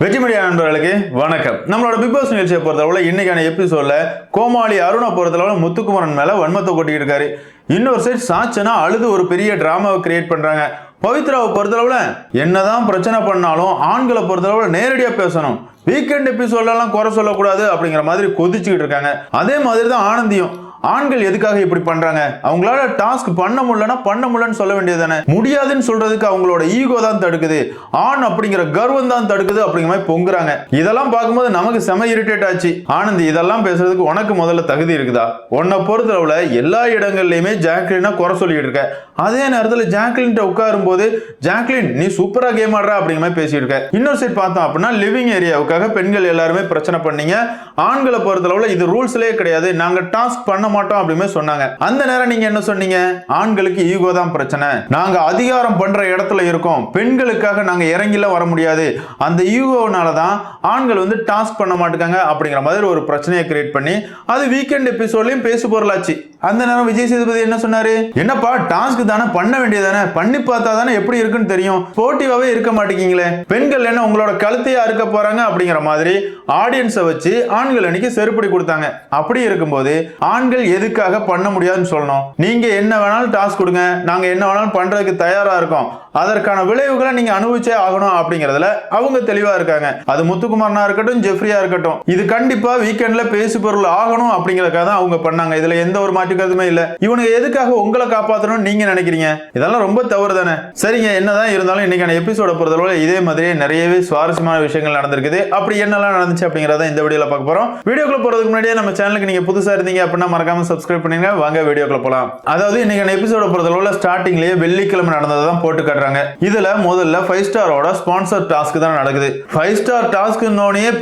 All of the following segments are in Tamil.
வெற்றி மீடியா நண்பர்களுக்கு வணக்கம். நம்மளோட பிக் பாஸ் நிகழ்ச்சியை பொறுத்தளவுல இன்னைக்கான எபிசோட்ல கோமாளி அருணை பொறுத்தளவுல முத்துக்குமரன் மேல வன்மத்தை கொட்டிக்கிட்டு இருக்காரு. இன்னொரு சைட் சாச்சனா அழுது ஒரு பெரிய டிராமாவை கிரியேட் பண்றாங்க. பவித்ராவை பொறுத்தளவுல என்னதான் பிரச்சனை பண்ணாலும் ஆண்களை பொறுத்தளவுல நேரடியா பேசணும். வீக்கெண்ட் எபிசோட்லாம் குறை சொல்லக்கூடாது அப்படிங்கிற மாதிரி கொதிச்சுக்கிட்டு இருக்காங்க. அதே மாதிரி தான் ஆனந்தியும். ஆண்கள் எதுக்காக இப்படி பண்றாங்க? அவங்களால டாஸ்க் பண்ண முடியலன்னா பண்ண முடியலன்னு சொல்ல வேண்டியது தானே முடியாதுன்னு சொல்றதுக்கு அவங்களோட ஈகோ தான் தடுக்குது. ஆண் அப்படிங்கிற கர்வம் தான் தடுக்குது அப்படிங்கிற மாதிரி பொங்குறாங்க. இதெல்லாம் பார்க்கும்போது நமக்கு செம இரிட்டேட் ஆச்சு. ஆனந்த் இதெல்லாம் பேசுறதுக்கு உனக்கு முதல்ல தகுதி இருக்குதா? உன்னை பொறுத்தளவுல எல்லா இடங்கள்லயுமே ஜாக்லினா குறை சொல்லிட்டு இருக்க. அதே நேரத்தில் ஜாக்லின் உட்காரும் போது ஜாக்லின் நீ சூப்பரா கேம் ஆடுற அப்படிங்கிற மாதிரி பேசிட்டு இருக்க. இன்னொரு சைட் பார்த்தோம் அப்படின்னா லிவிங் ஏரியாவுக்காக பெண்கள் எல்லாருமே பிரச்சனை பண்ணீங்க. ஆண்களை பொறுத்தளவுல இது ரூல்ஸ்லேயே கிடையாது. நாங்க டாஸ்க் பண்ண மாட்டோம் அப்படின்னு சொன்னாங்க. அந்த நேரம் நீங்க என்ன சொன்னீங்க? ஆண்களுக்கு ஈகோ தான் பிரச்சனை. நாங்க அதிகாரம் பண்ற இடத்துல இருக்கோம். பெண்களுக்காக நாங்க இறங்கில வர முடியாது. அந்த ஈகோனால தான் ஆண்கள் வந்து டாஸ்க் பண்ண மாட்டேங்காங்க அப்படிங்கிற மாதிரி ஒரு பிரச்சனையை கிரியேட் பண்ணி அது வீக்கெண்ட் எபிசோட்லயும் பேசு பொருளாச்சு. அந்த நேரம் விஜய் சேதுபதி என்ன சொன்னாரு? என்னப்பா டாஸ்க் தானே பண்ண வேண்டியதானே? பண்ணி பார்த்தா தானே எப்படி இருக்குன்னு தெரியும்? போட்டிவாவே இருக்க மாட்டேங்கீங்களே பெண்கள் என்ன உங்களோட கழுத்தையா இருக்க போறாங்க அப்படிங்கிற மாதிரி ஆடியன்ஸை வச்சு ஆண்கள் அன்னைக்கு செருப்படி கொடுத்தாங்க. அப்படி இருக்கும்போது ஆண்கள் எதுக்காக பண்ண முடியாதுன்னு சொல்லணும். நீங்க என்ன வேணாலும் டாஸ்க் கொடுங்க. நாங்க என்ன வேணாலும் பண்றதுக்கு தயாரா இருக்கோம். அதற்கான விளைவுகளை நீங்க அனுபவிச்சே ஆகணும் அப்படிங்கறதுல அவங்க தெளிவா இருக்காங்க. அது முத்துக்குமாரனா இருக்கட்டும் ஜெஃப்ரியா இருக்கட்டும். இது கண்டிப்பா வீக்கெண்ட்ல பேசு பொருள் ஆகணும் அப்படிங்கறதுக்காக தான் அவங்க பண்ணாங்க. இதுல எந்த ஒரு மாற்றுக்கருத்துமே இல்ல. இவனுங்க எதுக்காக உங்களை காப்பாத்தணும் நீங்க நினைக்கிறீங்க? இதெல்லாம் ரொம்ப தவறு தானே. சரிங்க என்னதான் இருந்தாலும் இன்னைக்கான எபிசோட பொறுத்தளவுல இதே மாதிரியே நிறையவே சுவாரஸ்யமான விஷயங்கள் நடந்திருக்குது. அப்படி என்னெல்லாம் நடந்துச்சு அப்படிங்கறத இந்த வீடியோல பார்க்க போறோம். வீடியோக்குள்ள போறதுக்கு முன்னாடியே நம்ம சேனலுக்கு நீங்க புதுசா இருந்தீங்க அப்படின்னா மறக்க மறக்காம சப்ஸ்கிரைப் பண்ணுங்க வாங்க வீடியோக்குள்ள போலாம். அதாவது இன்னைக்கான எபிசோட பொறுத்தளவுல ஸ்டார்டிங்லயே வெள்ளிக்கிழமை நடந்ததை தான் போட்டு காட்டுறாங்க. இதுல முதல்ல ஃபைவ் ஸ்டாரோட ஸ்பான்சர் டாஸ்க் தான் நடக்குது. ஃபைவ் ஸ்டார் டாஸ்க்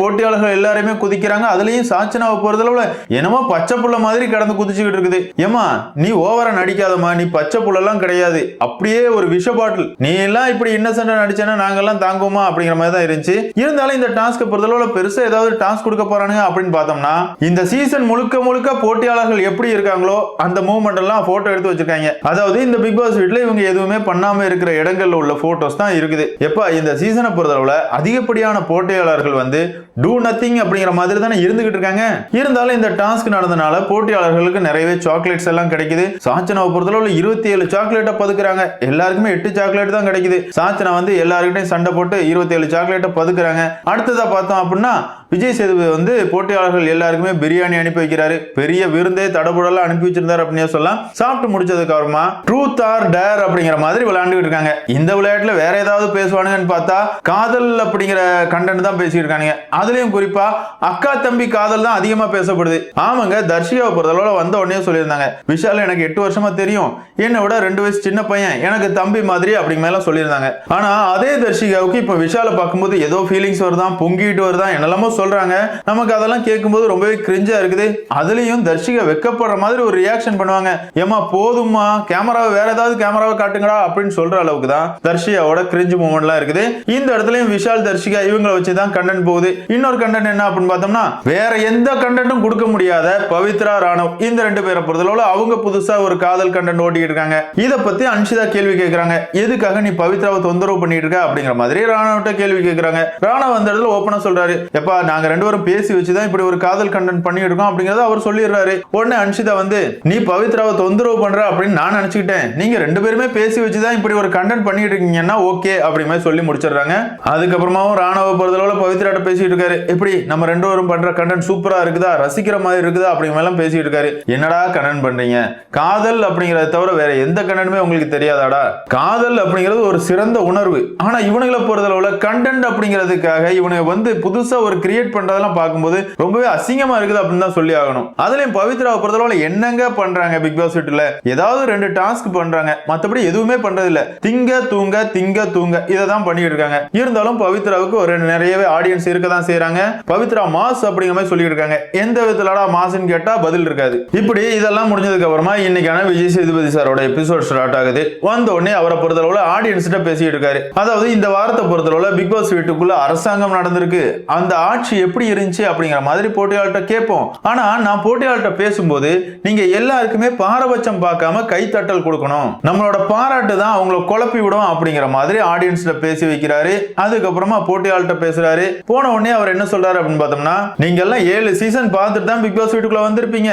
போட்டியாளர்கள் எல்லாருமே குதிக்கிறாங்க. அதுலயும் சாச்சனாவை பொறுத்தளவுல என்னமோ பச்சை புள்ள மாதிரி கடந்து குதிச்சுக்கிட்டு இருக்குது. ஏமா நீ ஓவரா நடிக்காதம்மா. நீ பச்சை புள்ளெல்லாம் கிடையாது. அப்படியே ஒரு விஷ பாட்டில். நீ எல்லாம் இப்படி இன்னசென்டா நடிச்சேன்னா நாங்கெல்லாம் தாங்குவோமா? அப்படிங்கிற மாதிரி தான் இருந்துச்சு. இருந்தாலும் இந்த டாஸ்க் பொறுத்தளவுல பெருசா ஏதாவது டாஸ்க் கொடுக்க போறானுங்க அப்படின்னு பார்த்தோம்னா இந்த சீசன் முழுக்க முழுக்க போட்டியாளர்கள் எப்படி இருக்காங்களோ அந்த மூமெண்ட் எல்லாம் போட்டோ எடுத்து வச்சிருக்காங்க. அதாவது இந்த பிக் பாஸ் வீட்ல இவங்க எதுவுமே பண்ணாம இருக்கிற இடங்கள்ல உள்ள போட்டோஸ் தான் இருக்குது. எப்பா இந்த சீசனை பொறுத்தளவுல அதிகப்படியான போட்டியாளர்கள் வந்து டூ நத்திங் அப்படிங்கிற மாதிரி தானே இருந்துகிட்டு இருக்காங்க? இருந்தாலும் இந்த டாஸ்க் நடந்தனால போட்டியாளர்களுக்கு நிறையவே சாக்லேட்ஸ் எல்லாம் கிடைக்குது. சாச்சனாவை பொறுத்தளவுல இருபத்தி ஏழு சாக்லேட்டை பதுக்குறாங்க. எல்லாருக்குமே எட்டு சாக்லேட் தான் கிடைக்குது. சாச்சனா வந்து எல்லாருக்கிட்டையும் சண்டை போட்டு இருபத்தி ஏழு சாக்லேட்டை பதுக்குறாங்க. அடுத்ததா பார்த்தோம் அப்படின்னா விஜய் சேதுபதி வந்து போட்டியாளர்கள் எல்லாருக்குமே பிரியாணி அனுப்பி வைக்கிறாரு. பெரிய விருந்தே தடபுடலாம் அனுப்பி வச்சிருந்தாரு அப்படின்னு சொல்லலாம். சாப்பிட்டு முடிச்சதுக்கு அப்புறமா ட்ரூத் ஆர் டேர் அப்படிங்கிற மாதிரி விளையாண்டுட்டு இருக்காங்க. இந்த விளையாட்டுல வேற ஏதாவது பேசுவானுங்கன்னு பார்த்தா காதல் அப்படிங்கிற கண்டென்ட் தான் பேசிட்டு இருக்கானுங்க. அதுலயும் குறிப்பா அக்கா தம்பி காதல் தான் அதிகமா பேசப்படுது. ஆமாங்க தர்ஷிகாவை பொறுத்தளவுல வந்த உடனே சொல்லியிருந்தாங்க. விஷால் எனக்கு எட்டு வருஷமா தெரியும். என்னை விட ரெண்டு வயசு சின்ன பையன். எனக்கு தம்பி மாதிரி அப்படிங்க மேல சொல்லியிருந்தாங்க. ஆனா அதே தர்ஷிகாவுக்கு இப்ப விஷால பார்க்கும்போது ஏதோ ஃபீலிங்ஸ் வருதான் பொங்கிட்டு வருதான் என்னெல்லாமோ சொல்றாங்க. நமக்கு அதெல்லாம் கேட்கும்போது ரொம்பவே கிரிஞ்சா இருக்குது. அதுலயும் தர்ஷிகா வெக்கப்படுற மாதிரி ஒரு ரியாக்ஷன் பண்ணுவாங்க. ஏமா போதுமா கேமராவை வேற ஏதாவது கேமராவை காட்டுங்கடா அப்படின்னு சொல்ற அளவுக்கு தான் தர்ஷிகாவோட கிரிஞ்சு மூமெண்ட்லாம் இருக்குது. இந்த இடத்துலயும் விஷால் தர்ஷிகா இவங்களை வச்சு தான் கண்டென்ட் போகுது. இன்னொரு கண்டென்ட் என்ன அப்படின்னு பார்த்தோம்னா வேற எந்த கண்டென்ட்டும் கொடுக்க முடியாத பவித்ரா ராணவ் இந்த ரெண்டு பேரை பொறுத்தளவுல அவங்க புதுசா ஒரு காதல் கண்டென்ட் ஓட்டிட்டு இருக்காங்க. இதை பத்தி அன்ஷிதா கேள்வி கேட்கறாங்க எதுக்காக நீ பவித்ராவை தொந்தரவு பண்ணிட்டு இருக்க அப்படிங்கிற மாதிரி ராணவட்ட கேள்வி கேட்கறாங்க ராணவ் அந்த இடத்துல ஓப்பனா சொல்றாரு. எப்பா நாங்க ரெண்டு பேரும் பேசி வச்சுதான் இப்படி ஒரு காதல் கண்டென்ட் பண்ணிட்டு இருக்கோம் அப்படிங்கறத அவர் சொல்லிடுறாரு. உடனே அன்ஷிதா வந்து நீ பவித்ராவை தொந்தரவு பண்ற அப்படின்னு நான் நினைச்சுக்கிட்டேன். நீங்க ரெண்டு பேருமே பேசி வச்சுதான் இப்படி ஒரு கண்டென்ட் பண்ணிட்டு இருக்கீங்கன்னா ஓகே அப்படி மாதிரி சொல்லி முடிச்சிடுறாங்க. அதுக்கப்புறமாவும் ராணுவ பொறுத்தளவுல பவித்ராட்ட பேசிட்டு இருக்காரு. இப்படி நம்ம ரெண்டு பேரும் பண்ற கண்டென்ட் சூப்பரா இருக்குதா? ரசிக்கிற மாதிரி இருக்குதா? அப்படிங்கிற எல்லாம் பேசிட்டு இருக்காரு. என்னடா கண்டென்ட் பண்றீங்க? காதல் அப்படிங்கறத தவிர வேற எந்த கண்டென்ட்டுமே உங்களுக்கு தெரியாதாடா? காதல் அப்படிங்கிறது ஒரு சிறந்த உணர்வு. ஆனா இவனுங்களை பொறுத்தளவுல கண்டென்ட் அப்படிங்கிறதுக்காக இவனை வந்து புதுசா ஒரு கிரியேட் கிரியேட் பண்றதெல்லாம் பார்க்கும்போது ரொம்பவே அசிங்கமா இருக்குது அப்படின்னு தான் சொல்லி ஆகணும். அதுலயும் பவித்ராவை பொறுத்தளவுல என்னங்க பண்றாங்க பிக் பாஸ் வீட்டுல? ஏதாவது ரெண்டு டாஸ்க் பண்றாங்க. மத்தபடி எதுவுமே பண்றது இல்ல திங்க தூங்க திங்க தூங்க. இதை தான் பண்ணிட்டு இருக்காங்க. இருந்தாலும் பவித்ராவுக்கு ஒரு நிறையவே ஆடியன்ஸ் இருக்க தான் செய்யறாங்க பவித்ரா மாஸ் அப்படிங்கிற மாதிரி சொல்லிட்டு இருக்காங்க. எந்த விதத்துலடா மாஸ்ன்னு கேட்டா பதில் இருக்காது. இப்படி இதெல்லாம் முடிஞ்சதுக்கு அப்புறமா இன்னைக்கான விஜய் சேதுபதி சாரோட எபிசோட் ஸ்டார்ட் ஆகுது. வந்த உடனே அவரை பொறுத்தளவுல ஆடியன்ஸ் கிட்ட பேசிட்டு இருக்காரு. அதாவது இந்த வாரத்தை பொறுத்தளவுல பிக் பாஸ் வீட்டுக்குள்ள அரசாங்கம் நடந்திருக்கு. அந்த ஆட்சி காட்சி எப்படி இருந்துச்சு அப்படிங்கிற மாதிரி போட்டியாளர்கிட்ட கேட்போம். ஆனா நான் போட்டியாளர்கிட்ட பேசும்போது நீங்க எல்லாருக்குமே பாரபட்சம் பார்க்காம கைத்தட்டல் கொடுக்கணும். நம்மளோட பாராட்டு தான் அவங்கள குழப்பி விடும் அப்படிங்கிற மாதிரி ஆடியன்ஸ்ல பேசி வைக்கிறாரு. அதுக்கப்புறமா போட்டியாளர்கிட்ட பேசுறாரு. போன உடனே அவர் என்ன சொல்றாரு அப்படின்னு பார்த்தோம்னா நீங்க எல்லாம் ஏழு சீசன் பார்த்துட்டு தான் பிக் பாஸ் வீட்டுக்குள்ள வந்திருப்பீங்க.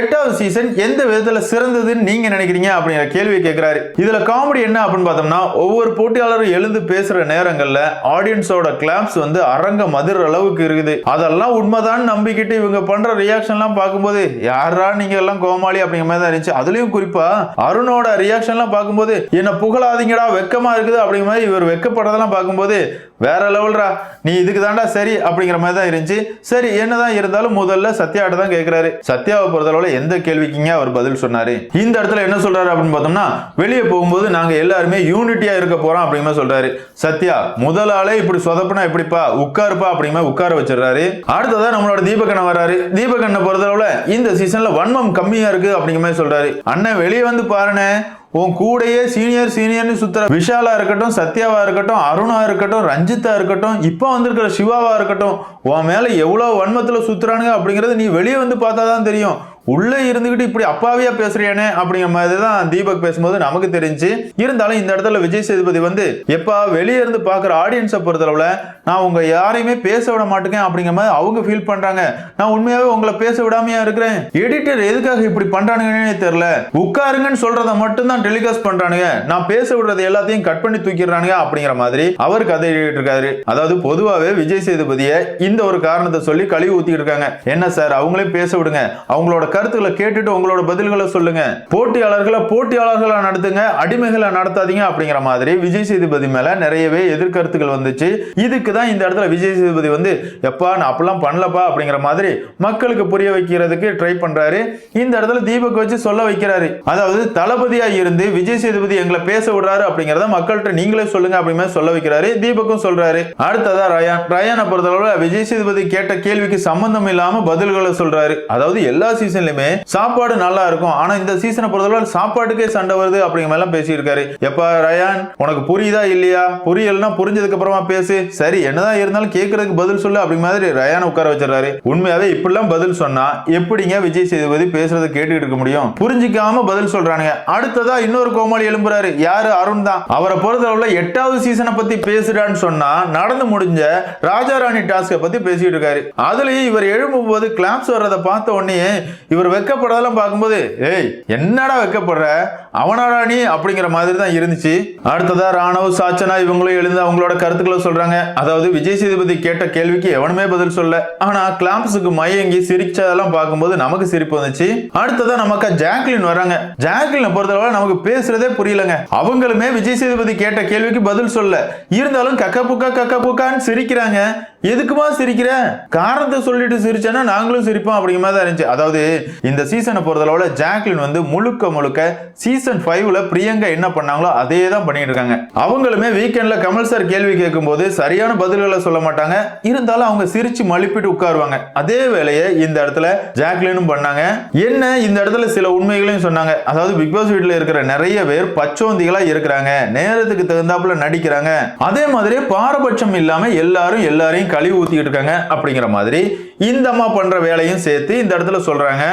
எட்டாவது சீசன் எந்த விதத்துல சிறந்ததுன்னு நீங்க நினைக்கிறீங்க? அப்படிங்கிற கேள்வி கேட்கிறாரு. இதுல காமெடி என்ன அப்படின்னு பார்த்தோம்னா ஒவ்வொரு போட்டியாளரும் எழுந்து பேசுற நேரங்கள்ல ஆடியன்ஸோட கிளாப்ஸ் வந்து அரங்க மதுர அளவுக்கு இருக்குது. அதெல்லாம் உண்மைதான் நம்பிக்கிட்டு இவங்க பண்ற ரியாக்ஷன்லாம் பார்க்கும்போது யாரா நீங்க எல்லாம் கோமாளி? அப்படிங்கிற மாதிரி தான் இருந்துச்சு. அதுலயும் குறிப்பா அருணோட ரியாக்ஷன்லாம் பார்க்கும்போது என்ன புகழாதீங்கடா வெக்கமா இருக்குது. அப்படிங்கிற மாதிரி இவர் வெக்கப்படுறதெல்லாம் பார்க்கும்போது வேற லெவல்ரா நீ இதுக்கு தாண்டா சரி அப்படிங்கிற மாதிரி தான் இருந்துச்சு. சரி என்னதான் இருந்தாலும் முதல்ல சத்யாட்ட தான் கேட்கிறாரு சத்யாவை பொறுத்தளவுல எந்த கேள்விக்குங்க அவர் பதில் சொன்னாரு? இந்த இடத்துல என்ன சொல்றாரு அப்படின்னு பார்த்தோம்னா வெளியே போகும்போது நாங்க எல்லாருமே யூனிட்டியா இருக்க போறோம் அப்படிங்கிற சொல்றாரு. சத்யா முதல் ஆளே இப்படி சொதப்புனா எப்படிப்பா? உட்காருப்பா அப்படிங்கிற உட்கார வச்சிடுறாரு. அடுத்ததா நம்மளோட தீபகண்ணன் வராரு தீபகண்ணை பொறுத்தளவுல இந்த சீசன்ல வன்மம் கம்மியா இருக்கு அப்படிங்கிற மாதிரி சொல்றாரு. அண்ணன் வெளியே வந்து பாருனே உன் கூடயே சீனியர் சீனியர்னு சுத்துற விஷாலா இருக்கட்டும் சத்யாவா இருக்கட்டும் அருணா இருக்கட்டும் ரஞ்சித்தா இருக்கட்டும் இப்போ வந்திருக்கிற சிவாவா இருக்கட்டும் உன் மேல எவ்வளவு வன்மத்துல சுத்துறானுங்க அப்படிங்கறது நீ வெளியே வந்து பார்த்தாதான் தெரியும். உள்ளே இருந்துக்கிட்டு இப்படி அப்பாவியா பேசுறியானே அப்படிங்கிற மாதிரி தான் தீபக் பேசும்போது நமக்கு தெரிஞ்சு இருந்தாலும் இந்த இடத்துல விஜய் சேதுபதி வந்து எப்பா வெளியே இருந்து பார்க்குற ஆடியன்ஸை பொறுத்தளவில் நான் உங்கள் யாரையுமே பேச விட மாட்டேங்க அப்படிங்கிற மாதிரி அவங்க ஃபீல் பண்ணுறாங்க நான் உண்மையாகவே உங்களை பேச விடாமையா இருக்கிறேன். எடிட்டர் எதுக்காக இப்படி பண்ணுறானுங்கன்னே தெரில உட்காருங்கன்னு சொல்கிறத மட்டும் தான் டெலிகாஸ்ட் பண்ணுறானுங்க நான் பேச விடுறது எல்லாத்தையும் கட் பண்ணி தூக்கிடுறானுங்க அப்படிங்கிற மாதிரி அவர் கதை எழுதிட்டு இருக்காரு. அதாவது பொதுவாகவே விஜய் சேதுபதியை இந்த ஒரு காரணத்தை சொல்லி கழுவி ஊத்திட்டு இருக்காங்க. என்ன சார்? அவங்களே பேச விடுங்க. அவங்களோட கருத்துக்களை கேட்டுட்டு உங்களோட பதில்களை சொல்லுங்க. போட்டியாளர்களை போட்டியாளர்களா நடத்துங்க அடிமைகளை நடத்தாதீங்க அப்படிங்கிற மாதிரி விஜய் சேதுபதி மேல நிறையவே எதிர்கருத்துக்கள் வந்துச்சு. இதுக்கு தான் இந்த இடத்துல விஜய் சேதுபதி வந்து எப்பா நான் அப்பெல்லாம் பண்ணலப்பா அப்படிங்கிற மாதிரி மக்களுக்கு புரிய வைக்கிறதுக்கு ட்ரை பண்றாரு. இந்த இடத்துல தீபக் வச்சு சொல்ல வைக்கிறாரு. அதாவது தளபதியா இருந்து விஜய் சேதுபதி எங்களை பேச விடுறாரு அப்படிங்கறத மக்கள்கிட்ட நீங்களே சொல்லுங்க அப்படிங்கிற சொல்ல வைக்கிறாரு. தீபக்கும் சொல்றாரு. அடுத்ததா ரயான். ரயானை பொறுத்தளவுல விஜய் சேதுபதி கேட்ட கேள்விக்கு சம்பந்தம் இல்லாம பதில்களை சொல்றாரு. அதாவது எல்லா சீசன்லயுமே சாப்பாடு நல்லா இருக்கும். ஆனா இந்த சீசனை பொறுத்தளவு சாப்பாட்டுக்கே சண்டை வருது அப்படிங்கிற மாதிரி எல்லாம் பேசியிருக்காரு. எப்ப ரயான் உனக்கு புரியுதா இல்லையா? புரியலன்னா புரிஞ்சதுக்கு அப்புறமா பேசு. சரி என்னதான் இருந்தாலும் கேட்கறதுக்கு பதில் சொல்லு அப்படிங்கிற மாதிரி ரயானை உட்கார வச்சிடறாரு. உண்மையாவே இப்படிலாம் பதில் சொன்னா எப்படிங்க விஜய் சேதுபதி பேசுறதை கேட்டுக்கிட்டு இருக்க முடியும்? புரிஞ்சிக்காம பதில் சொல்றானுங்க. அடுத்ததா இன்னொரு கோமாளி எழும்புறாரு. யாரு? அருண் தான். அவரை பொறுத்தளவுல எட்டாவது சீசனை பத்தி பேசுறான்னு சொன்னா நடந்து முடிஞ்ச ராஜா ராணி டாஸ்கை பத்தி பேசிட்டு இருக்காரு. அதுலயும் இவர் எழும்பும் போது கிளாப்ஸ் வர்றதை பார்த்த உடனே இவர் வெக்கப்படுறதெல்லாம் பார்க்கும்போது ஏய் என்னடா வெக்கப்படுற? அவனாடா நீ? அப்படிங்கிற மாதிரி தான் இருந்துச்சு. அடுத்ததா ராணவ் சாச்சனா இவங்களும் எழுந்து அவங்களோட கருத்துக்களை சொல்றாங்க. அதாவது விஜய் சேதுபதி கேட்ட கேள்விக்கு எவனுமே பதில் சொல்ல. ஆனா கிளாம்ஸுக்கு மயங்கி சிரிச்சதெல்லாம் பார்க்கும்போது நமக்கு சிரிப்பு வந்துச்சு. அடுத்ததா நமக்கு ஜாக்லின் வராங்க. ஜாக்லின் பொறுத்தளவு நமக்கு பேசுறதே புரியலங்க. அவங்களுமே விஜய் சேதுபதி கேட்ட கேள்விக்கு பதில் சொல்ல. இருந்தாலும் கக்க புக்கா கக்க புக்கான்னு சிரிக்கிறாங்க. எதுக்குமா சிரிக்கிற? காரணத்தை சொல்லிட்டு சிரிச்சேன்னா நாங்களும் சிரிப்போம் அப்படிங்கிற மாதிரி தான் இருந்துச்சு. அதாவது இந்த சீசனை பொறுத்தளவுல ஜாக்லின் வந்து முழுக்க முழுக்க சீசன் ஃபைவ்ல பிரியங்கா என்ன பண்ணாங்களோ அதே தான் பண்ணிட்டு இருக்காங்க. அவங்களுமே வீக்கெண்ட்ல கமல் சார் கேள்வி கேட்கும்போது சரியான பதில்களை சொல்ல மாட்டாங்க. இருந்தாலும் அவங்க சிரிச்சு மழுப்பிட்டு உட்காருவாங்க. அதே வேலையை இந்த இடத்துல ஜாக்லினும் பண்ணாங்க. என்ன? இந்த இடத்துல சில உண்மைகளையும் சொன்னாங்க. அதாவது பிக் பாஸ் வீட்டில் இருக்கிற நிறைய பேர் பச்சோந்திகளா இருக்கிறாங்க. நேரத்துக்கு தகுந்தாப்புல நடிக்கிறாங்க. அதே மாதிரி பாரபட்சம் இல்லாம எல்லாரும் எல்லாரையும் கழிவு ஊற்றிக்கிட்டு இருக்காங்க அப்படிங்கிற மாதிரி இந்த அம்மா பண்ற வேலையும் சேர்த்து இந்த இடத்துல சொல்றாங்க.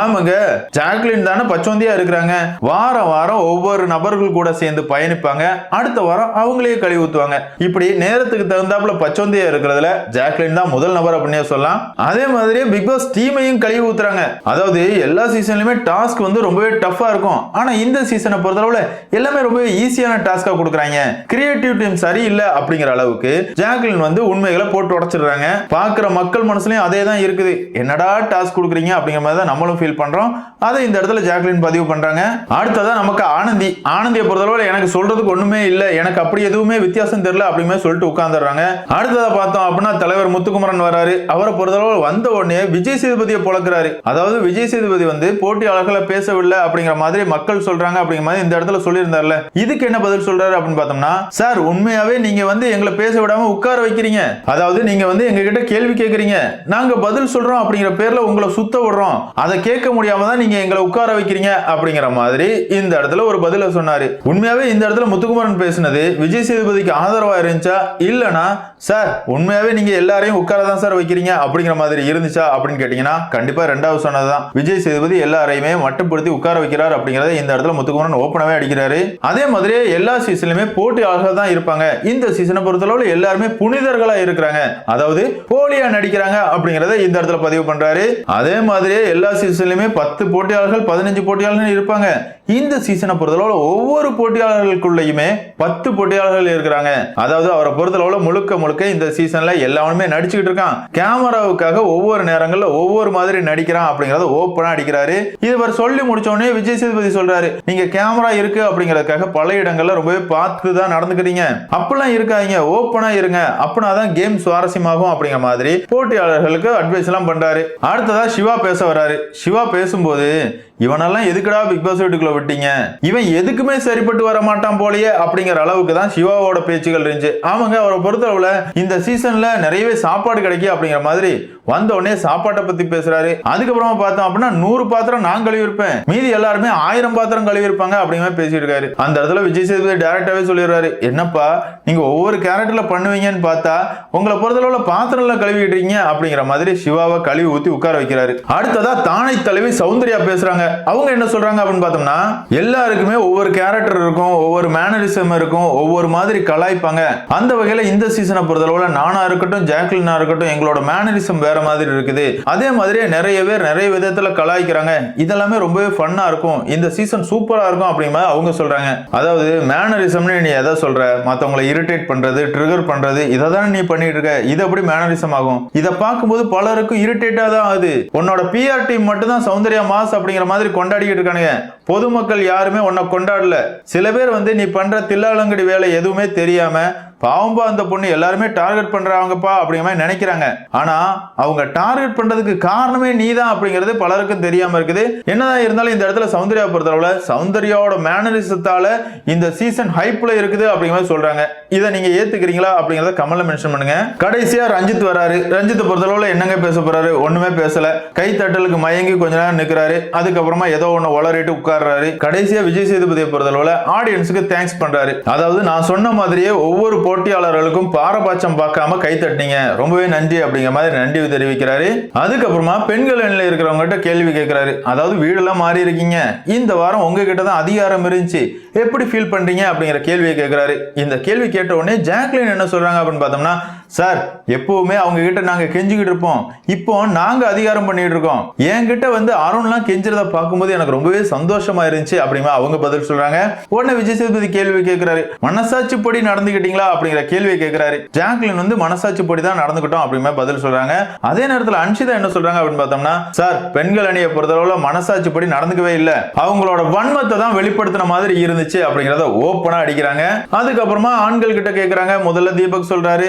ஆமாங்க ஜாக்லின் தானே பச்சோந்தியா இருக்கிறாங்க. வாரம் வாரம் ஒவ்வொரு நபர்கள் கூட சேர்ந்து பயணிப்பாங்க. அடுத்த வாரம் அவங்களே கழுவி ஊத்துவாங்க. இப்படி நேரத்துக்கு தகுந்தாப்புல பச்சோந்தியா இருக்கிறதுல ஜாக்லின் தான் முதல் நபர் அப்படின்னே சொல்லலாம். அதே மாதிரி பிக் பாஸ் டீமையும் கழுவி ஊத்துறாங்க. அதாவது எல்லா சீசன்லயுமே டாஸ்க் வந்து ரொம்பவே டஃபா இருக்கும். ஆனா இந்த சீசனை பொறுத்தளவுல எல்லாமே ரொம்பவே ஈஸியான டாஸ்கா கொடுக்குறாங்க. கிரியேட்டிவ் டீம் சரியில்லை அப்படிங்கிற அளவுக்கு ஜாக்லின் வந்து உண்மைகளை போட்டு உடச்சிடுறாங்க. பாக்குற மக்கள் மனசுலயும் அதே தான் இருக்குது. என்னடா டாஸ்க் கொடுக்குறீங்க அப்படிங்கிற மாதிரி தான் நம்மளும் ஃபீல் பண்றோம். அதை இந்த இடத்துல ஜாக்லின் பதிவு பண்றாங்க. அடுத்ததா நமக்கு ஆனந்தி. ஆனந்தியை பொறுத்தளவுல எனக்கு சொல்றதுக்கு ஒண்ணுமே இல்லை. எனக்கு அப்படி எதுவுமே வித்தியாசம் தெரியல அப்படிமே சொல்லிட்டு உட்காந்துடுறாங்க அடுத்ததை பார்த்தோம் அப்படின்னா தலைவர் முத்துக்குமரன் வராரு. அவரை பொறுத்தளவு வந்த உடனே விஜய் சேதுபதியை பொழக்கிறாரு. அதாவது விஜய் சேதுபதி வந்து போட்டியாளர்களை பேசவில்லை அப்படிங்கிற மாதிரி மக்கள் சொல்றாங்க அப்படிங்கிற மாதிரி இந்த இடத்துல சொல்லியிருந்தார்ல. இதுக்கு என்ன பதில் சொல்றாரு அப்படின்னு பார்த்தோம்னா சார் உண்மையாவே நீங்க வந்து எங்களை பேச விடாம உட்கார வைக்கிறீங்க. அதாவது நீங்க வந்து எங்க கிட்ட கேள்வி கேக்குறீங்க. நாங்கள் பதில் சொல்கிறோம் அப்படிங்கிற பேரில் உங்களை சுத்த விடுறோம். அதை கேட்க முடியாமல் தான் நீங்கள் எங்களை உட்கார வைக்கிறீங்க அப்படிங்கிற மாதிரி இந்த இடத்துல ஒரு பதிலை சொன்னார். உண்மையாகவே இந்த இடத்துல முத்துக்குமரன் பேசினது விஜய் சேதுபதிக்கு ஆதரவாக இருந்துச்சா? இல்லைனா சார் உண்மையாகவே நீங்கள் எல்லாரையும் உட்கார தான் சார் வைக்கிறீங்க அப்படிங்கிற மாதிரி இருந்துச்சா அப்படின்னு கேட்டிங்கன்னா கண்டிப்பாக ரெண்டாவது சொன்னதுதான். விஜய் சேதுபதி எல்லாரையுமே மட்டுப்படுத்தி உட்கார வைக்கிறார் அப்படிங்கிறத இந்த இடத்துல முத்துக்குமரன் ஓப்பனாகவே அடிக்கிறாரு. அதே மாதிரி எல்லா சீசன்லையுமே போட்டியாளர்கள் தான் இருப்பாங்க. இந்த சீசனை பொறுத்தளவில் எல்லாருமே புனிதர்களாக இருக்கிறாங்க. அதாவது போலியாக நடிக்கிறாங்க அப்படி அப்படிங்கறத இந்த இடத்துல பதிவு பண்றாரு. அதே மாதிரியே எல்லா சீசன்லயுமே பத்து போட்டியாளர்கள் பதினஞ்சு போட்டியாளர்கள் இருப்பாங்க. இந்த சீசனை பொறுத்தளவுல ஒவ்வொரு போட்டியாளர்களுக்குள்ளயுமே பத்து போட்டியாளர்கள் இருக்கிறாங்க. அதாவது அவரை பொறுத்தளவுல முழுக்க முழுக்க இந்த சீசன்ல எல்லாருமே நடிச்சுக்கிட்டு இருக்கான். கேமராவுக்காக ஒவ்வொரு நேரங்கள்ல ஒவ்வொரு மாதிரி நடிக்கிறான் அப்படிங்கறத ஓப்பனா அடிக்கிறாரு. இது இவர் சொல்லி முடிச்ச உடனே விஜய் சேதுபதி சொல்றாரு நீங்க கேமரா இருக்கு அப்படிங்கறதுக்காக பல இடங்கள்ல ரொம்பவே பார்த்து தான் நடந்துக்கிறீங்க. அப்படிலாம் இருக்காங்க ஓப்பனா இருங்க. அப்படின்னா தான் கேம் சுவாரஸ்யமாகும் அப்படிங்கிற மாதிரி போட்டியாளர்களுக்கு அட்வைஸ் எல்லாம் பண்றாரு. அடுத்ததா சிவா பேச வராரு சிவா பேசும்போது இவனெல்லாம் எதுக்குடா பிக் பாஸ் வீட்டுக்குள்ள விட்டீங்க? இவன் எதுக்குமே சரிப்பட்டு வர மாட்டான் போலயே அப்படிங்கிற அளவுக்கு தான் சிவாவோட பேச்சுகள் இருந்துச்சு. ஆமாங்க அவரை பொறுத்தளவுல இந்த சீசன்ல நிறையவே சாப்பாடு கிடைக்கும் அப்படிங்கிற மாதிரி வந்த உடனே சாப்பாட்டை பத்தி பேசுறாரு. அதுக்கப்புறமா பார்த்தோம் அப்படின்னா நூறு பாத்திரம் நான் கழுவி இருப்பேன் மீதி எல்லாருமே ஆயிரம் பாத்திரம் கழுவி இருப்பாங்க அப்படிங்கிற பேசிட்டு இருக்காரு. அந்த இடத்துல விஜய் சேதுபதி டேரக்டாவே சொல்லிடுறாரு. என்னப்பா நீங்க ஒவ்வொரு கேரக்டர்ல பண்ணுவீங்கன்னு பார்த்தா உங்களை பொறுத்தளவுல பாத்திரம்ல கழுவிட்டு இருக்கீங்க அப்படிங்கிற மாதிரி சிவாவை கழுவி ஊத்தி உட்கார வைக்கிறாரு. அடுத்ததா தானை தலைவி சௌந்தர்யா பேசுறாங்க. அவங்க என்ன சொல்றாங்க அப்படின்னு பார்த்தோம்னா எல்லாருக்குமே ஒவ்வொரு கேரக்டர் இருக்கும் ஒவ்வொரு மேனரிசம் இருக்கும் ஒவ்வொரு மாதிரி கலாய்ப்பாங்க. அந்த வகையில இந்த சீசனை பொறுத்தளவுல நானா இருக்கட்டும் ஜாக்லினா இருக்கட்டும் எங்களோட மேனரிசம் வேற மாதிரி இருக்குது. அதே மாதிரியே நிறைய பேர் நிறைய விதத்துல கலாய்க்கிறாங்க. இதெல்லாமே ரொம்பவே ஃபன்னா இருக்கும். இந்த சீசன் சூப்பரா இருக்கும் அப்படிங்கிற அவங்க சொல்றாங்க. அதாவது மேனரிசம்னு நீ எதை சொல்ற? மத்தவங்களை இரிட்டேட் பண்றது ட்ரிகர் பண்றது இதை தானே நீ பண்ணிட்டு இருக்க? இது எப்படி மேனரிசம் ஆகும்? இதை பார்க்கும்போது பலருக்கும் இரிட்டேட்டா தான் ஆகுது. உன்னோட பிஆர் டீம் மட்டும் தான் சௌந்தர்யா மாஸ் அப்படிங்கிற மாதிரி கொண்டாடிக்கிட்டு இருக்கானுங்க. பொதுமக்கள் யாருமே உன்னை கொண்டாடல. சில பேர் வந்து நீ பண்ற தில்லாலங்கடி வேலை எதுவுமே தெரியாம பாவம்பா அந்த பொண்ணு எல்லாருமே டார்கெட் பண்றாங்கப்பா அப்படிங்கிற மாதிரி நினைக்கிறாங்க. ஆனா அவங்க டார்கெட் பண்றதுக்கு காரணமே நீதான் அப்படிங்கிறது பலருக்கும் தெரியாம இருக்குது. என்னதான் இருந்தாலும் இந்த இடத்துல சௌந்தர்யா பொறுத்தளவுல சௌந்தர்யாவோட மேனரிசத்தால இந்த சீசன் ஹைப்ல இருக்குது அப்படிங்கிற மாதிரி சொல்றாங்க. இதை நீங்க ஏத்துக்கிறீங்களா அப்படிங்கறத கமல்ல மென்ஷன் பண்ணுங்க. கடைசியா ரஞ்சித் வராரு. ரஞ்சித் பொறுத்தளவுல என்னங்க பேச போறாரு? ஒண்ணுமே பேசல. கை தட்டலுக்கு மயங்கி கொஞ்ச நேரம் நிக்கிறாரு. அதுக்கப்புறமா ஏதோ ஒண்ணு உளறிட்டு உட்கார்றாரு. கடைசியா விஜய் சேதுபதியை பொறுத்தளவுல ஆடியன்ஸுக்கு தேங்க்ஸ் பண்றாரு. அதாவது நான் சொன்ன மாதிரியே ஒவ்வொரு போட்டியாளர்களுக்கும் பாரபட்சம் பார்க்காம கை தட்டினீங்க. ரொம்பவே நன்றி அப்படிங்கிற மாதிரி நன்றி தெரிவிக்கிறாரு. அதுக்கப்புறமா பெண்கள் அணியில் இருக்கிறவங்ககிட்ட கேள்வி கேட்கிறாரு. அதாவது வீடெல்லாம் மாறி இருக்கீங்க. இந்த வாரம் உங்ககிட்ட தான் அதிகாரம் இருந்துச்சு. எப்படி ஃபீல் பண்றீங்க அப்படிங்கிற கேள்வியை கேட்கிறாரு. இந்த கேள்வி கேட்ட உடனே ஜாக்லின் என்ன சொல்றாங்க அப்படின்னு பார்த்தோம்னா சார் எப்பவுமே அவங்க கிட்ட நாங்க கெஞ்சிக்கிட்டு இருப்போம். இப்போ நாங்க அதிகாரம் பண்ணிட்டு இருக்கோம். என்கிட்ட வந்து அருண்லாம் கெஞ்சுறத பார்க்கும்போது எனக்கு ரொம்பவே சந்தோஷமா இருந்துச்சு அப்படிமா அவங்க பதில் சொல்றாங்க. உடனே விஜய் சேதுபதி கேள்வி கேட்கிறாரு மனசாட்சிப்படி நடந்துக்கிட்டீங்களா அப்படிங்கிற கேள்வியை கேட்கிறாரு ஜாக்லின் வந்து மனசாட்சிப்படி தான் நடந்துக்கிட்டோம் அப்படிமா பதில் சொல்றாங்க. அதே நேரத்தில் அன்ஷிதா என்ன சொல்றாங்க அப்படின்னு பார்த்தோம்னா சார் பெண்கள் அணியை பொறுத்தளவுல மனசாட்சிப்படி நடந்துக்கவே இல்லை. அவங்களோட வன்மத்தை தான் வெளிப்படுத்தின மாதிரி இருந்துச்சு அப்படிங்கிறத ஓப்பனா அடிக்கிறாங்க. அதுக்கப்புறமா ஆண்கள் கிட்ட கேட்கிறாங்க முதல்ல தீபக் சொல்றாரு.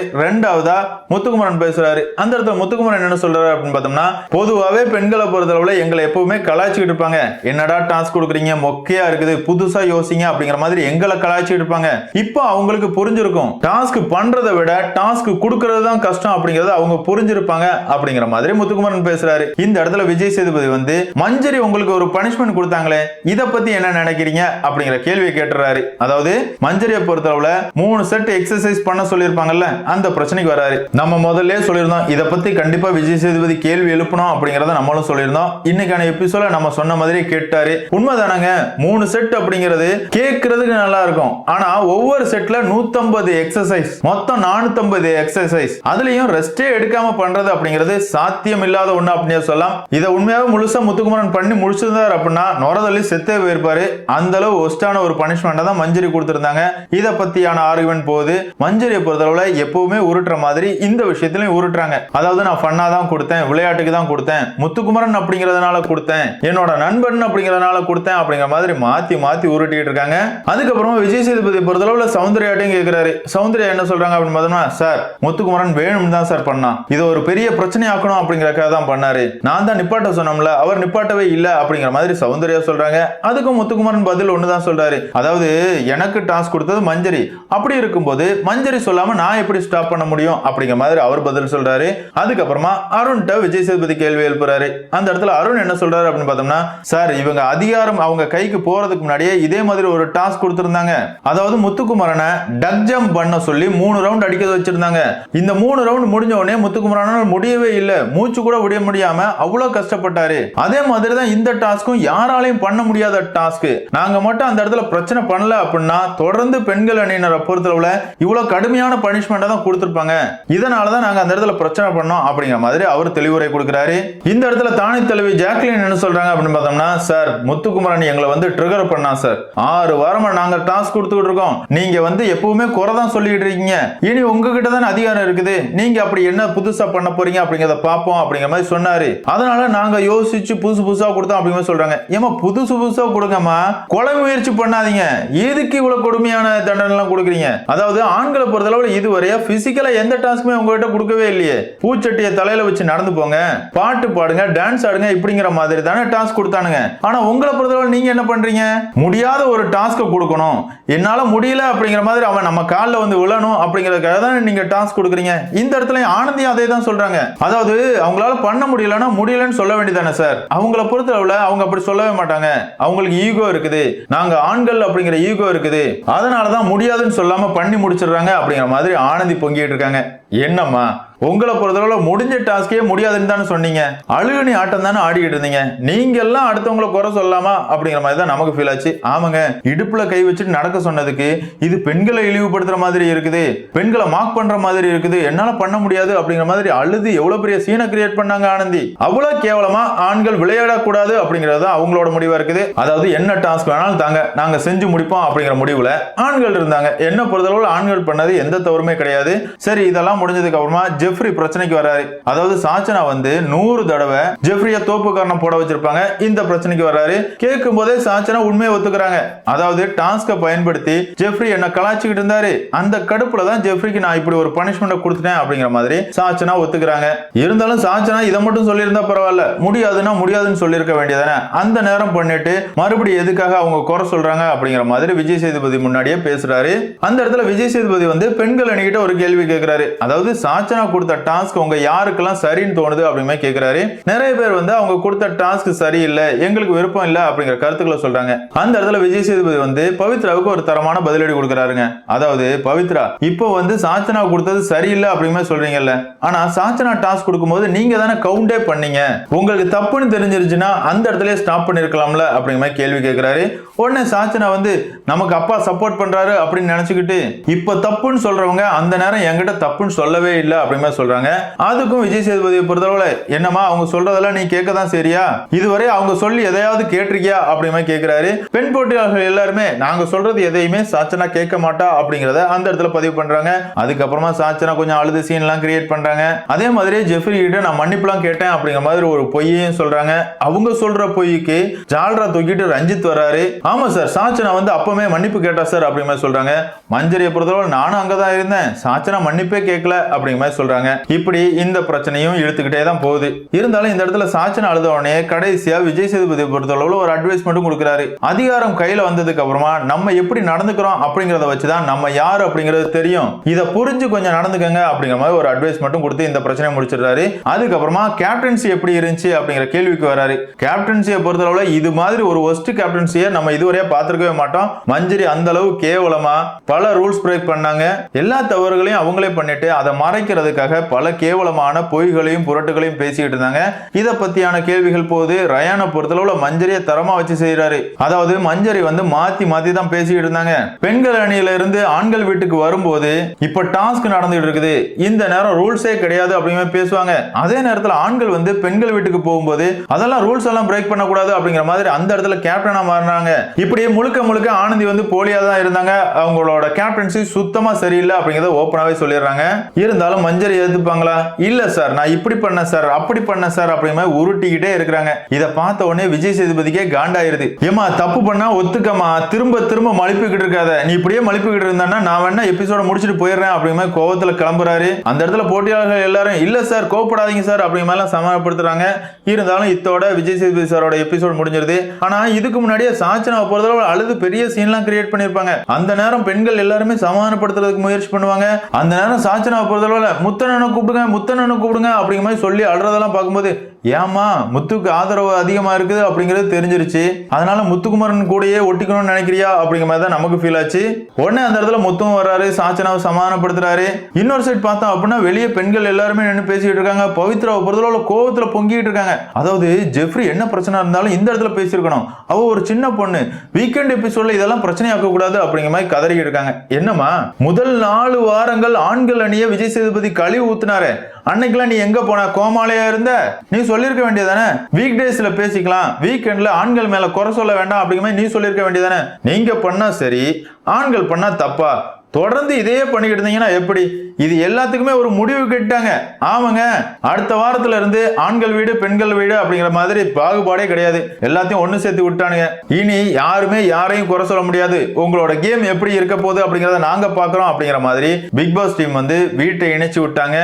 ரெண்டாவதா முத்துக்குமரன் பேசுறாரு. அந்த இடத்துல முத்துக்குமரன் என்ன சொல்றாரு அப்படின்னு பார்த்தோம்னா பொதுவாகவே பெண்களை பொறுத்தளவுல எங்களை எப்பவுமே கலாய்ச்சிக்கிட்டு இருப்பாங்க. என்னடா டாஸ்க் கொடுக்குறீங்க? மொக்கையா இருக்குது. புதுசா யோசிங்க அப்படிங்கிற மாதிரி எங்களை கலாய்ச்சிட்டு இருப்பாங்க. இப்போ அவங்களுக்கு புரிஞ்சிருக்கும். டாஸ்க் பண்றதை விட டாஸ்க் கொடுக்கறது தான் கஷ்டம் அப்படிங்கறத அவங்க புரிஞ்சிருப்பாங்க அப்படிங்கிற மாதிரி முத்துக்குமரன் பேசுறாரு. இந்த இடத்துல விஜய் சேதுபதி வந்து மஞ்சரி உங்களுக்கு ஒரு பனிஷ்மெண்ட் கொடுத்தாங்களே இத பத்தி என்ன நினைக்கிறீங்க? அப்படிங்கிற கேள்வியை கேட்டுறாரு. அதாவது மஞ்சரியை பொறுத்தளவுல மூணு செட் எக்ஸசைஸ் பண்ண சொல்லியிருப்பாங்கல்ல அந்த பிரச்சனை பிரச்சனைக்கு வராரு. நம்ம முதல்ல சொல்லியிருந்தோம் இதை பத்தி கண்டிப்பா விஜய் சேதுபதி கேள்வி எழுப்பணும் அப்படிங்கறத நம்மளும் சொல்லியிருந்தோம். இன்னைக்கான எபிசோட நம்ம சொன்ன மாதிரி கேட்டாரு. உண்மைதானங்க மூணு செட் அப்படிங்கிறது கேட்கறதுக்கு நல்லா இருக்கும் ஆனா ஒவ்வொரு செட்ல 150 எக்ஸசைஸ் மொத்தம் 450 எக்ஸசைஸ் அதுலயும் ரெஸ்டே எடுக்காம பண்றது அப்படிங்கிறது சாத்தியம் இல்லாத ஒண்ணு அப்படின்னு சொல்லலாம். இதை உண்மையாக முழுசா முத்துக்குமரன் பண்ணி முடிச்சிருந்தார் அப்படின்னா நொரதள்ளி செத்தே போயிருப்பாரு. அந்த அளவு ஒஸ்டான ஒரு பனிஷ்மெண்ட் தான் மஞ்சரி கொடுத்திருந்தாங்க. இதை பத்தியான ஆர்குமெண்ட் போகுது. மஞ்சரியை பொறுத்தளவுல எப்பவுமே உருட்டுற மாதிரி இந்த விஷயத்திலையும் உருட்டுறாங்க. அதாவது நான் ஃபன்னா தான் கொடுத்தேன் விளையாட்டுக்கு தான் கொடுத்தேன் முத்துக்குமரன் அப்படிங்கிறதுனால கொடுத்தேன் என்னோட நண்பன் அப்படிங்கிறதுனால கொடுத்தேன் அப்படிங்கிற மாதிரி மாத்தி மாத்தி உருட்டிட்டு இருக்காங்க. அதுக்கப்புறமா விஜய் சேதுபதி பொறுத்தளவுல சௌந்தர்யாட்டையும் கேட்கிறாரு சௌந்தர்யா என்ன சொல்றாங்க அப்படின்னு பார்த்தோம்னா சார் முத்துக்குமரன் வேணும்னு தான் சார் பண்ணான். இது ஒரு பெரிய பிரச்சனை ஆக்கணும் அப்படிங்கிறக்காக தான் பண்ணாரு. நான் தான் நிப்பாட்ட சொன்னோம்ல அவர் நிப்பாட்டவே இல்ல அப்படிங்கிற மாதிரி சௌந்தர்யா சொல்றாங்க. அதுக்கும் முத்துக்குமரன் பதில் ஒண்ணுதான் சொல்றாரு. அதாவது எனக்கு டாஸ்க் கொடுத்தது மஞ்சரி. அப்படி இருக்கும்போது மஞ்சரி சொல்லாம நான் எப்படி ஸ்டாப் பண்ண முடியும்? முடியும் அப்படிங்கிற மாதிரி அவர் பதில் சொல்றாரு. அதுக்கப்புறமா அருண்கிட்ட விஜய் சேதுபதி கேள்வி எழுப்புறாரு. அந்த இடத்துல அருண் என்ன சொல்றாரு அப்படின்னு பார்த்தோம்னா சார் இவங்க அதிகாரம் அவங்க கைக்கு போறதுக்கு முன்னாடியே இதே மாதிரி ஒரு டாஸ்க் கொடுத்திருந்தாங்க. அதாவது முத்துக்குமரனை டக் ஜம்ப் பண்ண சொல்லி மூணு ரவுண்ட் அடிக்க வச்சிருந்தாங்க. இந்த மூணு ரவுண்ட் முடிஞ்ச உடனே முத்துக்குமரனால் முடியவே இல்லை. மூச்சு கூட விட முடியாம அவ்வளவு கஷ்டப்பட்டாரு. அதே மாதிரி தான் இந்த டாஸ்க்கும் யாராலையும் பண்ண முடியாத டாஸ்க் நாங்க மட்டும் அந்த இடத்துல பிரச்சனை பண்ணல அப்படின்னா தொடர்ந்து பெண்கள் அணியினரை பொறுத்தளவுல இவ்வளவு கடுமையான பனிஷ்மெண்ட்டை தான் கொடுத்துருப்பாங்க. இதனால தான் நாங்க அந்த இடத்துல பிரச்சனை பண்ணோம் அப்படிங்கிற மாதிரி அவர் தெளிவுரை கொடுக்கிறாரு. இந்த இடத்துல தானே தலைவி ஜாக்லின் என்ன சொல்றாங்க அப்படின்னு பார்த்தோம்னா சார் முத்துக்குமரன் எங்களை வந்து ட்ரிகர் பண்ணா சார். ஆறு வாரமா நாங்க டாஸ்க் கொடுத்துக்கிட்டு இருக்கோம். நீங்க வந்து எப்பவுமே குறை தான் சொல்லிட்டு இருக்கீங்க. இனி உங்ககிட்ட தானே அதிகாரம் இருக்குது. நீங்க அப்படி என்ன புதுசா பண்ண போறீங்க அப்படிங்கறத பார்ப்போம் அப்படிங்கிற மாதிரி சொன்னாரு. அதனால நாங்க யோசிச்சு புதுசு புதுசா கொடுத்தோம் அப்படிங்கிற சொல்றாங்க. ஏமா புதுசு புதுசா கொடுங்கம்மா. கொலை முயற்சி பண்ணாதீங்க. எதுக்கு இவ்வளவு கொடுமையான தண்டனை எல்லாம் கொடுக்குறீங்க? அதாவது ஆண்களை பொறுத்தளவுல இதுவரையா பிசிக்கலா எந்த டாஸ்க்குமே உங்ககிட்ட கொடுக்கவே இல்லையே. பூச்சட்டியை தலையில வச்சு நடந்து போங்க. பாட்டு பாடுங்க டான்ஸ் ஆடுங்க இப்படிங்கிற மாதிரி தானே டாஸ்க் கொடுத்தானுங்க. ஆனா உங்களை பொறுத்தவரை நீங்க என்ன பண்றீங்க? முடியாத ஒரு டாஸ்க்கை கொடுக்கணும். என்னால முடியல அப்படிங்கிற மாதிரி அவன் நம்ம காலில் வந்து விழணும் அப்படிங்கிறதுக்காக தான் நீங்க டாஸ்க் கொடுக்குறீங்க. இந்த இடத்துல ஆனந்தி அதே தான் சொல்றாங்க. அதாவது அவங்களால பண்ண முடியலன்னா முடியலன்னு சொல்ல வேண்டியதானே சார் அவங்கள பொறுத்தளவுல அவங்க அப்படி சொல்லவே மாட்டாங்க. அவங்களுக்கு ஈகோ இருக்குது. நாங்க ஆண்கள் அப்படிங்கிற ஈகோ இருக்குது. அதனாலதான் முடியாதுன்னு சொல்லாம பண்ணி முடிச்சிடுறாங்க அப்படிங்கிற மாதிரி ஆனந்தி பொங்கிட்டு இருக்காங்க. என்னம்மா? உங்களை பொறுத்தளவுல முடிஞ்ச டாஸ்கே முடியாதுன்னு தானே சொன்னீங்க. அழுகுனி ஆட்டம் தானே ஆடிக்கிட்டு இருந்தீங்க. நீங்க எல்லாம் அடுத்தவங்கள குறை சொல்லலாமா அப்படிங்கிற மாதிரி தான் நமக்கு ஃபீல் ஆச்சு. ஆமாங்க இடுப்புல கை வச்சுட்டு நடக்க சொன்னதுக்கு இது பெண்களை இழிவுபடுத்துற மாதிரி இருக்குது. பெண்களை மார்க் பண்ற மாதிரி இருக்குது. என்னால பண்ண முடியாது அப்படிங்கிற மாதிரி அழுது எவ்வளவு பெரிய சீனை கிரியேட் பண்ணாங்க ஆனந்தி. அவ்வளவு கேவலமா ஆண்கள் விளையாடக்கூடாது அப்படிங்கிறது தான் அவங்களோட முடிவா இருக்குது. அதாவது என்ன டாஸ்க் வேணாலும் தாங்க நாங்க செஞ்சு முடிப்போம் அப்படிங்கிற முடிவுல ஆண்கள் இருந்தாங்க. என்ன பொறுத்தளவுல ஆண்கள் பண்ணது எந்த தவறுமே கிடையாது. சரி இதெல்லாம் முடிஞ்சதுக்கு அப்புறமா ஜெஃப்ரி பிரச்சனைக்கு வராரு. அதாவது சாச்சனா வந்து நூறு தடவை ஜெஃப்ரிய தோப்பு காரணம் போட வச்சிருப்பாங்க. இந்த பிரச்சனைக்கு வராரு. கேட்கும் போதே சாச்சனா உண்மையை ஒத்துக்கிறாங்க. அதாவது டாஸ்கை பயன்படுத்தி ஜெஃப்ரி என்ன கலாச்சிக்கிட்டு இருந்தாரு. அந்த கடுப்புல தான் ஜெஃப்ரிக்கு நான் இப்படி ஒரு பனிஷ்மெண்ட் கொடுத்துட்டேன் அப்படிங்கிற மாதிரி சாச்சனா ஒத்துக்கிறாங்க. இருந்தாலும் சாச்சனா இதை மட்டும் சொல்லியிருந்தா பரவாயில்ல. முடியாதுன்னா முடியாதுன்னு சொல்லியிருக்க வேண்டியதானே. அந்த நேரம் பண்ணிட்டு மறுபடியும் எதுக்காக அவங்க குறை சொல்றாங்க அப்படிங்கிற மாதிரி விஜய் சேதுபதி முன்னாடியே பேசுறாரு. அந்த இடத்துல விஜய் சேதுபதி வந்து பெண்கள் அணிகிட்ட ஒரு கேள்வி கேட்கிறாரு. அதாவது சாச்சனா கொடுத்த டாஸ்க் உங்க யாருக்கெல்லாம் சரின்னு தோணுது அப்படிமே கேட்கிறாரு நிறைய பேர் வந்து அவங்க கொடுத்த டாஸ்க் சரியில்லை எங்களுக்கு விருப்பம் இல்லை அப்படிங்கிற கருத்துக்களை சொல்றாங்க. அந்த இடத்துல விஜய் சேதுபதி வந்து பவித்ராவுக்கு ஒரு தரமான பதிலடி கொடுக்குறாருங்க. அதாவது பவித்ரா இப்போ வந்து சாச்சனா கொடுத்தது சரியில்லை அப்படிமே சொல்றீங்கல்ல. ஆனா சாச்சனா டாஸ்க் கொடுக்கும்போது நீங்க தானே கவுண்டே பண்ணீங்க. உங்களுக்கு தப்புன்னு தெரிஞ்சிருச்சுன்னா அந்த இடத்துல ஸ்டாப் பண்ணிருக்கலாம்ல அப்படிங்கிற மாதிரி கேள்வி கேட்கிறாரு உடனே சாச்சனா வந்து நமக்கு அப்பா சப்போர்ட் பண்றாரு அப்படின்னு நினைச்சுக்கிட்டு இப்ப தப்புன்னு சொல்றவங்க அந்த நேரம் என்கிட்ட தப்புன்னு சொல்லவே இல்லை அப்படிமே சொல்றாங்க. அதுக்கும் விஜய் சேதுபதியை பொறுத்தளவுல என்னமா அவங்க சொல்றதெல்லாம் நீ கேட்க தான் சரியா இதுவரை அவங்க சொல்லி எதையாவது கேட்டிருக்கியா? அப்படிமே கேட்கிறாரு. பெண் போட்டியாளர்கள் எல்லாருமே நாங்க சொல்றது எதையுமே சாச்சனா கேட்க மாட்டா அப்படிங்கறத அந்த இடத்துல பதிவு பண்றாங்க. அதுக்கப்புறமா சாச்சனா கொஞ்சம் அழுது சீன் எல்லாம் கிரியேட் பண்றாங்க. அதே மாதிரி ஜெஃப்ரி கிட்ட நான் மன்னிப்புலாம் கேட்டேன் அப்படிங்கிற மாதிரி ஒரு பொய்யையும் சொல்றாங்க. அவங்க சொல்ற பொய்க்கு ஜால்ரா தூக்கிட்டு ரஞ்சித் வராரு ஆமாம் சார் சாச்சனா வந்து அப்பவுமே மன்னிப்பு கேட்டா சார் அப்படிங்கிற மாதிரி சொல்றாங்க. மஞ்சரியை பொறுத்தவரை நானும் அங்கே தான் இருந்தேன். சாச்சனா மன்னிப்பே கேட்கல அப்படிங்கிற மாதிரி சொல்றாங்க. இப்படி இந்த பிரச்சனையும் இழுத்துக்கிட்டே தான் போகுது. இருந்தாலும் இந்த இடத்துல சாச்சனா அழுத உடனே கடைசியா விஜய் சேதுபதி பொறுத்தளவுல ஒரு அட்வைஸ் மட்டும் கொடுக்குறாரு. அதிகாரம் கையில வந்ததுக்கு அப்புறமா நம்ம எப்படி நடந்துக்கிறோம் அப்படிங்கறத வச்சுதான் நம்ம யார் அப்படிங்கிறது தெரியும். இதை புரிஞ்சு கொஞ்சம் நடந்துக்கங்க அப்படிங்கிற மாதிரி ஒரு அட்வைஸ் மட்டும் கொடுத்து இந்த பிரச்சனையை முடிச்சிடுறாரு. அதுக்கப்புறமா கேப்டன்சி எப்படி இருந்துச்சு அப்படிங்கிற கேள்விக்கு வராரு. கேப்டன்சியை பொறுத்தளவுல இது மாதிரி ஒரு ஒஸ்ட் கேப்டன்சியை நம்ம இதுவரையே பார்த்துருக்கவே மாட்டோம். மஞ்சரி அந்த அளவு கேவலமா பல ரூல்ஸ் பிரேக் பண்ணாங்க. எல்லா தவறுகளையும் அவங்களே பண்ணிட்டு அதை மறைக்கிறதுக்காக பல கேவலமான பொய்களையும் புரட்டுகளையும் பேசிக்கிட்டு இருந்தாங்க. இதை பத்தியான கேள்விகள் போது ரயானை பொறுத்தளவுல மஞ்சரியை தரமா வச்சு செய்யறாரு அதாவது மஞ்சரி வந்து மாத்தி மாத்தி தான் பேசிக்கிட்டு இருந்தாங்க. பெண்கள் அணியில இருந்து ஆண்கள் வீட்டுக்கு வரும்போது இப்ப டாஸ்க் நடந்துட்டு இருக்குது. இந்த நேரம் ரூல்ஸே கிடையாது அப்படிங்கிற பேசுவாங்க. அதே நேரத்துல ஆண்கள் வந்து பெண்கள் வீட்டுக்கு போகும்போது அதெல்லாம் ரூல்ஸ் எல்லாம் பிரேக் பண்ணக்கூடாது அப்படிங்கிற மாதிரி அந்த இடத்துல கேப்டனா மாறினாங்க. இப்படி முழுக்க முழுக்க ஆனந்தி வந்து போலியா தான் இருந்தாங்க. அவங்களோட கேப்டன்சி சுத்தமா சரியில்லை அப்படிங்கறத ஓப்பனாவே சொல்லிடுறாங்க. இருந்தாலும் மஞ்சள் எதிர்ப்பாங்களா? இல்ல சார் நான் இப்படி பண்ண சார் அப்படி பண்ண சார் அப்படிங்கிற மாதிரி உருட்டிக்கிட்டே இருக்கிறாங்க. இதை பார்த்த உடனே விஜய் சேதுபதிக்கே காண்டாயிருது. ஏமா தப்பு பண்ணா ஒத்துக்கமா திரும்ப திரும்ப மலிப்பிக்கிட்டு இருக்காத. நீ இப்படியே மலிப்பிக்கிட்டு இருந்தானா நான் வேணா எபிசோட முடிச்சுட்டு போயிடுறேன் அப்படிங்கிற மாதிரி கோவத்துல கிளம்புறாரு. அந்த இடத்துல போட்டியாளர்கள் எல்லாரும் இல்ல சார் கோவப்படாதீங்க சார் அப்படிங்கிற மாதிரி சமாளிப்படுத்துறாங்க இருந்தாலும் இத்தோட விஜய் சேதுபதி சாரோட எபிசோட் முடிஞ்சிருது. ஆனா இதுக்கு முன்னாடியே சாச்சனா சாச்சனாவை போறதுல அழுது பெரிய சீன்லாம் கிரியேட் பண்ணிருப்பாங்க அந்த நேரம் பெண்கள் எல்லாருமே சமாதானப்படுத்துறதுக்கு முயற்சி பண்ணுவாங்க. அந்த நேரம் சாச்சனாவை போறதுல முத்தனனை கூப்பிடுங்க முத்தனனை கூப்பிடுங்க அப்படிங்கிற மாதிரி சொல்லி அழுறதெல்லாம் பார்க்கும்போது ஏமா முத்துக்கு ஆதரவு அதிகமாக இருக்குது அப்படிங்கிறது தெரிஞ்சிருச்சு. அதனால முத்துக்குமரன் கூடயே ஒட்டிக்கணும்னு நினைக்கிறியா அப்படிங்கிற மாதிரி தான் நமக்கு ஃபீல் ஆச்சு. உடனே அந்த இடத்துல முத்தும் வர்றாரு சாச்சனாவை சமாதானப்படுத்துறாரு. இன்னொரு சைட் பார்த்தோம் அப்படின்னா வெளியே பெண்கள் எல்லாருமே நின்று பேசிக்கிட்டு இருக்காங்க. பவித்ராவை பொறுத்தளவு கோவத்தில் பொங்கிட்டு இருக்காங்க. அதாவது ஜெஃப்ரி என்ன பிரச்சனை இருந்தாலும் இந்த இடத்துல பேசியிருக்கணும். அவ ஒரு சின்ன பொண்ணு. வீக்கெண்ட் எபிசோட்ல இதெல்லாம் பிரச்சனையாக்க கூடாது அப்படிங்கிற மாதிரி கதறிக்கிட்டு இருக்காங்க. என்னம்மா முதல் நாலு வாரங்கள் ஆண்கள் அணிய விஜய் சேதுபதி கழிவு ஊத்துனாரு. அன்னைக்கெல்லாம் நீ எங்க போன? கோமாலையா இருந்த? நீ சொல்லியிருக்க வேண்டியதானே வீக் டேஸ்ல பேசிக்கலாம். வீக்கெண்ட்ல ஆண்கள் மேல குறை சொல்ல வேண்டாம் அப்படிங்கிற மாதிரி நீ சொல்லியிருக்க வேண்டியதானே நீங்க பண்ணா சரி ஆண்கள் பண்ணா தப்பா? தொடர்ந்து இதையே பண்ணிக்கிட்டு இருந்தீங்கன்னா எப்படி? இது எல்லாத்துக்குமே ஒரு முடிவு கட்டாங்க ஆமாங்க அடுத்த வாரத்துல இருந்து ஆண்கள் வீடு பெண்கள் வீடு அப்படிங்கிற மாதிரி பாகுபாடே கிடையாது. எல்லாத்தையும் ஒன்று சேர்த்து விட்டானுங்க. இனி யாருமே யாரையும் குறை சொல்ல முடியாது. உங்களோட கேம் எப்படி இருக்க போகுது அப்படிங்கிறத நாங்க பாக்குறோம் அப்படிங்கிற மாதிரி பிக் பாஸ் டீம் வந்து வீட்டை இணைச்சு விட்டாங்க.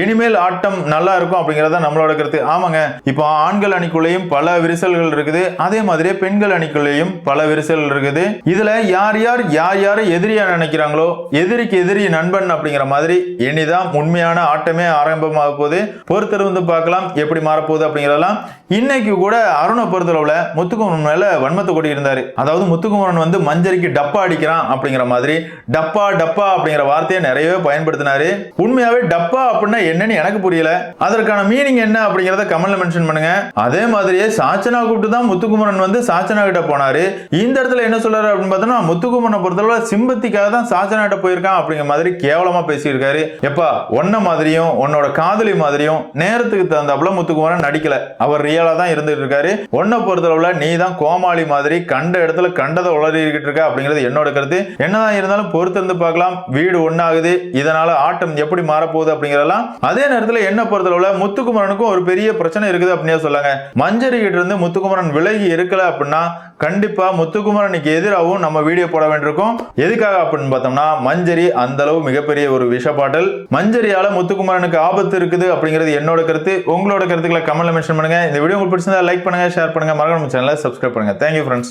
இனிமேல் ஆட்டம் நல்லா இருக்கும் அப்படிங்கிறத நம்மளோட கருத்து. ஆமாங்க இப்போ ஆண்கள் அணிக்குள்ளேயும் பல விரிசல்கள் இருக்குது. அதே மாதிரியே பெண்கள் அணிக்குள்ளேயும் பல விரிசல்கள் இருக்குது. இதுல யார் யார் யார் யாரை எதிரியா நினைக்கிறாங்களோ எதிரிக்கு எதிரி நண்பன் அப்படிங்கிற மாதிரி இனிதான் உண்மையான ஆட்டமே ஆரம்பமாக போகுது பொறுத்திருந்து பார்க்கலாம் எப்படி மாறப்போகுது அப்படிங்கிறதெல்லாம். இன்னைக்கு கூட அருணை பொறுத்தளவுல முத்துக்குமரன் மேல வன்மத்தை கொட்டி இருந்தார் அதாவது முத்துக்குமரன் வந்து மஞ்சரிக்கு டப்பா அடிக்கிறான் அப்படிங்கிற மாதிரி. டப்பா டப்பா அப்படிங்கிற வார்த்தையை நிறையவே பயன்படுத்தினாரு. உண்மையாவே டப்பா அப்படின்னா என்னன்னு எனக்கு புரியல. அதற்கான மீனிங் என்ன அப்படிங்கிறத கமெண்ட்ல மென்ஷன் பண்ணுங்க. அதே மாதிரியே சாச்சனா கூப்பிட்டு தான் முத்துக்குமரன் வந்து சாச்சனா கிட்ட போனாரு. இந்த இடத்துல என்ன சொல்றாரு அப்படின்னு பார்த்தோம்னா முத்துக்குமரனை பொறுத்தளவுல சிம்பத்திக்காக தான் சாச்சனா கிட்ட போயிருக்கான் அப்படிங்கிற மாதிரி கேவலமா பேசியிருக்காரு. எப்பா ஒன்ன மாதிரியும் உன்னோட காதலி மாதிரியும் நேரத்துக்கு தகுந்தாப்புல முத்துக்குமரன் நடிக்கல. அவர் ரியலா தான் இருந்துட்டு இருக்காரு ஒன்ன பொறுத்தளவுல நீ தான் கோமாளி மாதிரி கண்ட இடத்துல கண்டதை உளறிக்கிட்டு இருக்க அப்படிங்கிறது என்னோட கருத்து. என்னதான் இருந்தாலும் பொறுத்திருந்து பார்க்கலாம். வீடு ஒன்னாகுது இதனால ஆட்டம் எப்படி மாறப்போகுது அப்படிங்கிறதெல்லாம் அதே நேரத்துல என்ன பொறுத்தளவுல முத்துக்குமரனுக்கும் ஒரு பெரிய பிரச்சனை இருக்குது அப்படின்னு சொல்லாங்க. மஞ்சரி கிட்ட இருந்து முத்துக்குமரன் விலகி இருக்கல அப்படின்னா கண்டிப்பா முத்துக்குமரனுக்கு எதிராகவும் நம்ம வீடியோ போட வேண்டியிருக்கும். எதுக்காக அப்படின்னு பார்த்தோம்னா மஞ்சரி அந்த அளவு மிகப்பெரிய ஒரு பாடல். மஞ்சரியால முத்துக்குமாரனுக்கு ஆபத்து இருக்குது அப்படிங்கிறது என்னோட கருத்து. உங்களோட கருத்துக்களை கமெண்ட்ல மென்ஷன் பண்ணுங்க. இந்த வீடியோ உங்களுக்கு பிடிச்சிருந்தா லைக் பண்ணுங்க ஷேர் பண்ணுங்க. மறக்காம சேனலை சப்ஸ்கிரைப் பண்ணுங்க. Thank you friends